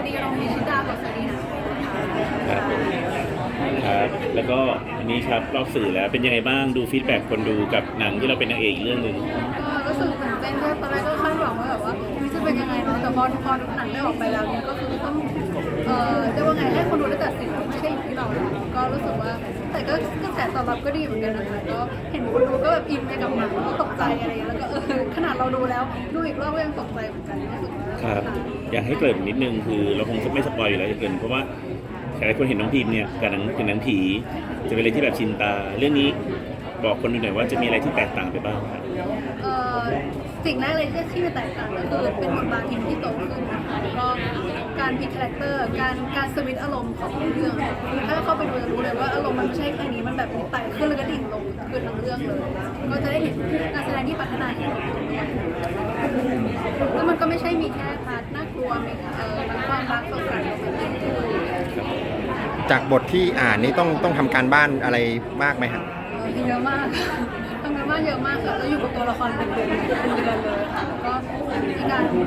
วัสดีน้องมิชิดากับสวัสดีนะครับผมครับ แล้วก็อันนี้ครับรอบสื่อแล้วเป็นยังไงบ้างดูฟีดแบ็กคนดูกับหนังที่เราเป็นนางเอกอีกเรื่องหนึ่งก็รู้สึกตื่นเต้นด้วยตอนแรกก็คาดหวังว่าแบบว่ามันจะเป็นยังไงเนาะแต่พอพอหนังได้ออกไปแล้วเนี่ยก็คือต้องเอ่อจะว่าไงให้คนดูได้ตัดสินไม่ใช่อยู่ที่เราแล้วก็รู้สึกว่าแต่ก็กระแสตอบรับก็ดีเหมือนกันนะคะก็เห็นคนดูก็แบบอินไปกับหนังแล้วก็ตกใจอะไรอย่างเงี้ยแล้วก็เออขนา ดเราดูแล้วดูอีกรอบก็ยังตกใจเหมือนกันรู้สึกว่าครับอยากให้เกริ่นนิดนึงคือเราคงไม่สปอยอยู่แล้วจะเกริ่นเพราะว่าหลายคนเห็นน้องพิมเนี่ยกับหนังเป็นหนังผี จะเป็นอะไรที่แบบชินตา เรื่องนี้บอกคนดูหน่อยว่าจะมีอะไรที่แตกต่างไปบ้างครับเอ่อสิ่งแรกเลยที่ที่มันแตกต่างก็คือเป็นบทบาททีมที่โตขึ้นนะคะแล้วก็การพลิกคาแรคเตอร์การการสวิตช์อารมณ์ของเรื่องคือถ้าเข้าไปดูจะรู้เลยว่าอารมณ์มันไม่ใช่แค่นี้มันแบบมีไต่ขึ้นแล้วก็ดิ่งลง ขึ้นทั้งเรื่องเลย ก็จะได้เห็นการแสดงที่พัฒนาขึ้นด้วยแล้วมันก็ไม่ใช่มีแค่พาร์ทน่ากลัวมีเอ่อทั้งความรักสงสารโรแมนติกด้วยจากบทที่อ่านนี่ต้องต้องทำการบ้านอะไรมากไหมครับเอ่อเยอะมากทำงานบ้านเยอะมากค่ะแล้วอยู่กับตัวละครเป็นเดือนเป็นเดือนเลยค่ะแล้วก็มีการฝึก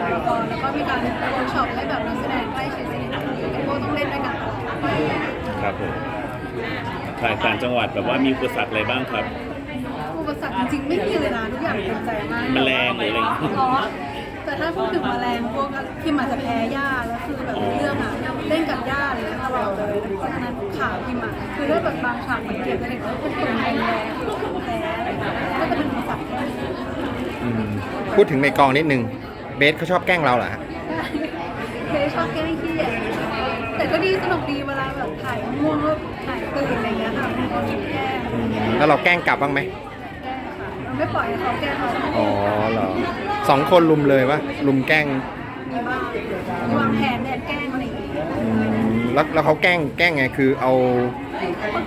ตัวละครแล้วก็มีการเวิร์กช็อปให้แบบนักแสดงใกล้ชิดสนิทกันแล้วก็ต้องเล่นด้วยกันตลอดครับผม ถ่ายต่างจังหวัดแบบว่ามีอุปสรรคอะไรบ้างครับ อุปสรรคจริงๆไม่มีเลยนะทุกอย่างเป็นใจมากแมลงหรืออะไรอย่างเงี้ย อ๋อแต่ถ้าพูดถึงแมลงพวกพิมอาจจะแพ้หญ้าแล้วคือแบบในเรื่องอะเล่นกับหญ้าเลยตลอดเลยเพราะฉะนั้นขาพิมอะคือถ้าแบบบางฉากมันเก็บจะเห็นว่าเป็นตุ่มแดงๆแพ้อะไรอย่างเงี้ยก็จะเป็นอุปสรรคแค่นี้อืมพูดถึงในกองนิดนึง เบสเขาชอบแกล้งเราเหรอฮะเคยชอบแกล้งขี้อะแต่ก็ดีสนุกดีเวลาแบบถ่ายง่วงก็ถ่ายตื่นอะไรเงี้ยค่ะมีคน แกล้งอืมแล้วเราแกล้งกลับบ้างไหมแกล้งค่ะเราไม่ปล่อยให้เขาแกล้งเราอ๋อเหรอสองคนลุมเลยปะลุมแกล้งมีบ้างวางแผนแดดแกล้งอะไรอย่างเงี้ยอืมแล้วแล้วเขาแกล้งแกล้งไงคือเอา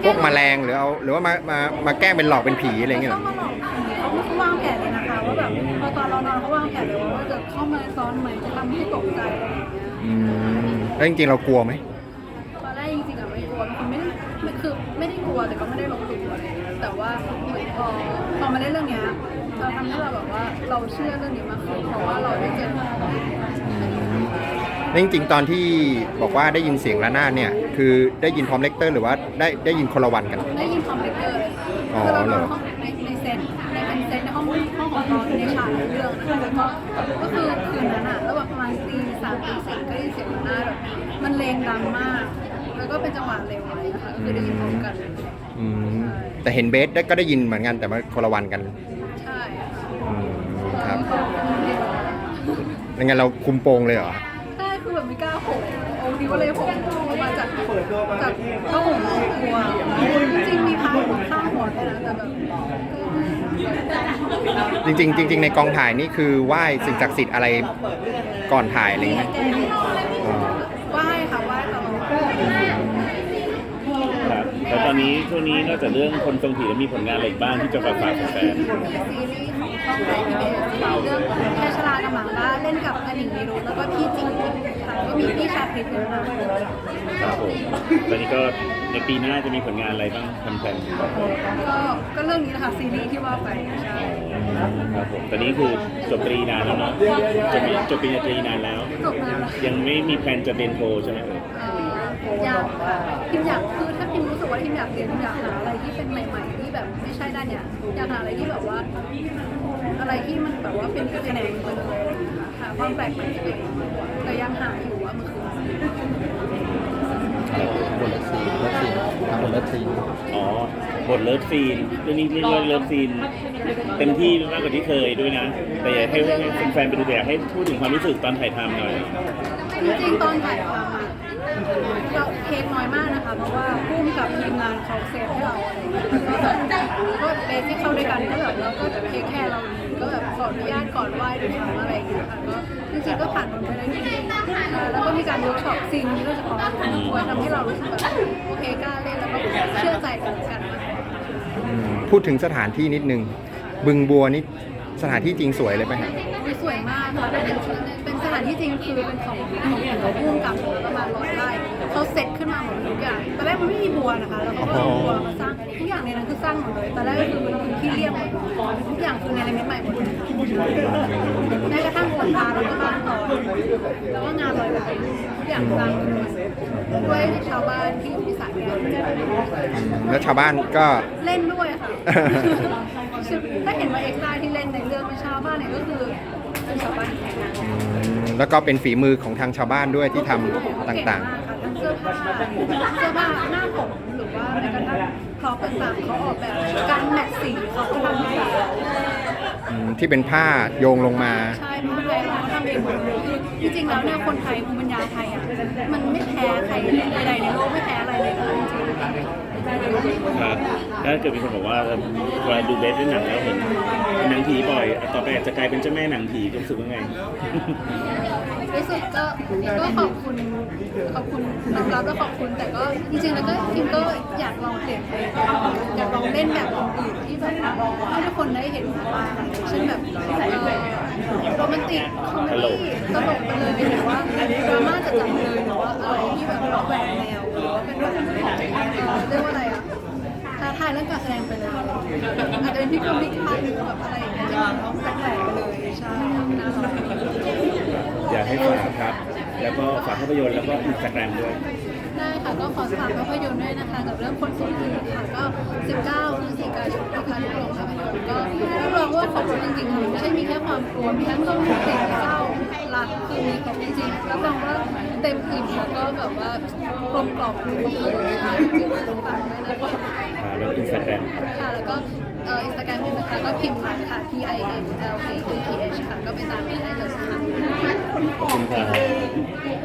พวกแมลงหรือเอาหรือว่ามามามาแกล้งเป็นหลอกเป็นผีอะไรเงี้ยเหรเขาอมาหลอกผีเขาเขาวางแผนเลยนะคะว่าแบบพอตอนเรานอนเขาวางแผนเลยว่าจะเข้ามาซ้อนเหมือนจะทำให้ตกใจอะไรอย่างเงี้ย อืมแล้วจริงๆเรากลัวไหม ม่ได้ไม่คือไม่ได้กลัวแต่ก็ไม่ได้ลบหลู่อะไรอย่างเงี้ยแต่ว่าเหมือนพอพอมาเล่นเรื่องเนี้ยเราทำให้เราแบบว่าเราเชื่อเรื่องนี้มากขึ้นเพราะว่าเราได้เจอแล้วจริงๆตอนที่บอกว่าได้ยินเสียงระนาดเนี่ย คือได้ยินพร้อมเลกเตอร์หรือว่าได้ได้ยินคนละวันกัน ได้ยินคอมเพลเตอร์เลยอ๋อคือเรานเหรออนห้องในในเซตในเป็นเซตในห้องห้องของเราในฉากในเรื่องนะคะแล้วก็ก็คือคืนนั้นอะแล้วแบบประมาณตีสามตีสี่ก็ได้ยินเสียงระนาดแบบมันเลงดังมาก แล้วก็เป็นจังหวะเร็วอะไรนะคะก็คือได้ยินพร้อมกันอืมแต่เห็นเบสได้ก็ได้ยินเหมือนกันแต่ว่าคนละวันกันใช่ค่ะอืมครับตอนนี้ก็แล้วงั้นเราคุมโปงเลยเหรอ ใช่คือแบบไม่กล้าโผล่โอ้ดีว่าเลยโผล่ออกมาจากจากผ้าห่มกลัว จริงๆมีผ้าห่มข้างหัวด้วยนะแต่แบบจริงๆจริงๆในกองถ่ายนี่คือไหว้สิ่งศักดิ์สิทธิ์อะไรก่อนถ่ายอะไรอย่างเงี้ยอ๋อไห อนนี้ช่วงนี้นอกจากเรื่องคนทรงผีแล้วมีผลงานอะไรอีกบ้างที่จะฝากฝากแฟนซีรีส์ของช่องไทยพีบีเอสเรื่องแค่ชลากำลังว่าเล่นกับกระดิ่งมีรุธแล้วก็พี่จิงค่ะก็มีพี่ชาคริสด้วยนะๆครับผมตอนนี้ก็ในปีหน้าจะมีผลงานอะไรบ้างทำแผนก็ก็เรื่องนี้นะคะซีรีส์ที่ว่าไปใช่ครับผมตอนนี้คือจบตรีนานแล้วเนาะจบจบปริญญาตรีนานแล้ว จบนานแล้วยังไม่มีแผนจะเรียนโทใช่ไหมเอ่ย เอยากพิมอยากคือถ้าพิมรู้สึกว่าพิมอยากเรียนพิมอยากหาอะไรที่เป็นใหม่ๆที่แบบไม่ใช่ด้านเนี้ยอยากหาอะไรที่แบบว่า อะไรที่มันแบบว่าเป็นแขนงไปเลยค่ะหาความแปลกใหม่ที่เป็นแต่ยังหาอยู่ว่ามันคืออะไรบนละสีคนเลิฟซีนทำบนเลิฟซีนอ๋อ บทเลิฟซีนเรื่องนี้เรียกว่าเลิฟซีนเต็มที่มากกว่าที่เคยด้วยนะ แต่อยากให้แฟนๆไปดูแต่อยากให้พูดถึงความรู้สึกตอนถ่ายทำหน่อย จริงๆตอนถ่ายทำอะเราเค้กน้อยมากนะคะเพราะว่าพุ่มกับทีมงานเขาเซฟให้เราอะไรอย่างเงี้ยก็แบบก็เบสที่เข้าด้วยกันก็แบบเราก็เค้กแค่เราก็แบบขออนุญาตก่อนไหว้ทุกครั้งอะไรอย่างเงี้ยค่ะก็จริงๆก็ผ่านมันไปได้ดีแล้วก็มีการเวิร์กช็อปซีนนี้โดยเฉพาะด้วยทำให้เรารู้สึกแบบโอเคกล้าเล่นแล้วก็เชื่อใจกันและกันมาก อืม พูดถึงสถานที่นิดนึง บึงบัวนี่สถานที่จริงสวยเลยไหมฮะสวยมากค่ะเป็นเป็นสถานที่จริงคือเป็นของของเขาพุ่งกับประมาณร้อยไร่เขาเซตขึ้นมาหมดทุกอย่างตอนแรกมันไม่มีบัวนะคะแล้วเขาก็เอาบัวมาสร้างทุกอย่างในนั้นคือสร้างหมดเลยตอนแรกก็คือเป็นพื้นที่เรียบหมดทุกอย่างคือในในมิตใหม่หมดแม้กระทั่งคนพาแล้วก็บ้านต่อแล้วก็งานลอยแบบอย่างสร้างด้วยชาวบ้านที่อยู่ที่ส แก้วแล้วชาวบ้านก็ เล่นด้วยค่ะคือถ้าเห็นว่าเอ็กซ์ไที่เล่นในเรื่องเป็นชาวบ้านเนี่ยก็คือเป็นชาวบ้านแท้อืมแล้วก็เป็นฝีมือของทางชาวบ้านด้วยที่ทำต่างๆค่ะทั้งเสื้อผ้าเสื้อผ้าหน้าผมหรือว่าแม้กระทั่งพร็อพต่างๆเขาออกแบบการแมทสีเขาก็ทำให้ๆอืมที่เป็นผ้าโยงลงมา ใช่ผ้าไทยเราก็ทำเองหมดเลยคือจริงๆแล้วเนี่ยคนไทยภูมิปัญญาไทยอะมันไม่แพ้ใครใดๆในโลกไม่แพ้อะไรเลยจริงๆครับถ้าเกิดมีคนบอกว่าเวลาดูเบสเล่นหนังแล้วเห็นหนังผีบ่อยต่อไปอาจจะกลายเป็นเจ้าแม่หนังผีรู้สึกว่าไงรู้สึกก็ก็ขอบคุณขอบคุณน้องรับแล้วขอบคุณแต่ก็จริงๆแล้วก็คิมก็อยากลองเปลี่ยนเพลงอยากลองเล่นแบบอื่นที่แบบให้ทุกคนได้เห็นบ้างเช่นแบบโรแมนติ กคอมเมดี้ตลกไปเลยหรือว่าดราม่าจะจัดเลยหรือว่าอะไรที่แบบแหวกแนวหรือว่าเป็นแบบเรียกว่าอะไรอะท้าทายเรื่องการแสดงไปเลยอาจจะเป็นพี่กรมพี่คันหรือแบบอะไรอย่างเงี้ยที่มันแปลกๆไปเลยใช่น่ารักอยากให้ฝากครับ แล้วก็ฝากภาพยนตร์แล้วก็อินสตาแกรมด้วย ได้ค่ะก็ขอฝากภาพยนตร์ด้วยนะคะ กับเรื่องคนสูงอายุค่ะก็ 19พฤศจิกายนนะคะที่โรงภาพยนตร์ก็รับรองว่าของจริงๆค่ะไม่ใช่มีแค่ความกลัวมีทั้งความตื่นเต้นเศร้า คือมีครบจริงๆรับรองว่าเต็มอิ่มแล้วก็แบบว่ากลมกล่อมทุกรสชาติจริงๆต้องฝากด้วยนะคะอ่าแล้วอินสตาแกรมค่ะแล้วก็เอ่ออินสตาแกรมนะคะก็พิมพ์มาค่ะ P I M L A K T H ค่ะก็ไปตามได้เลยค่ะ ขอบคุณครับ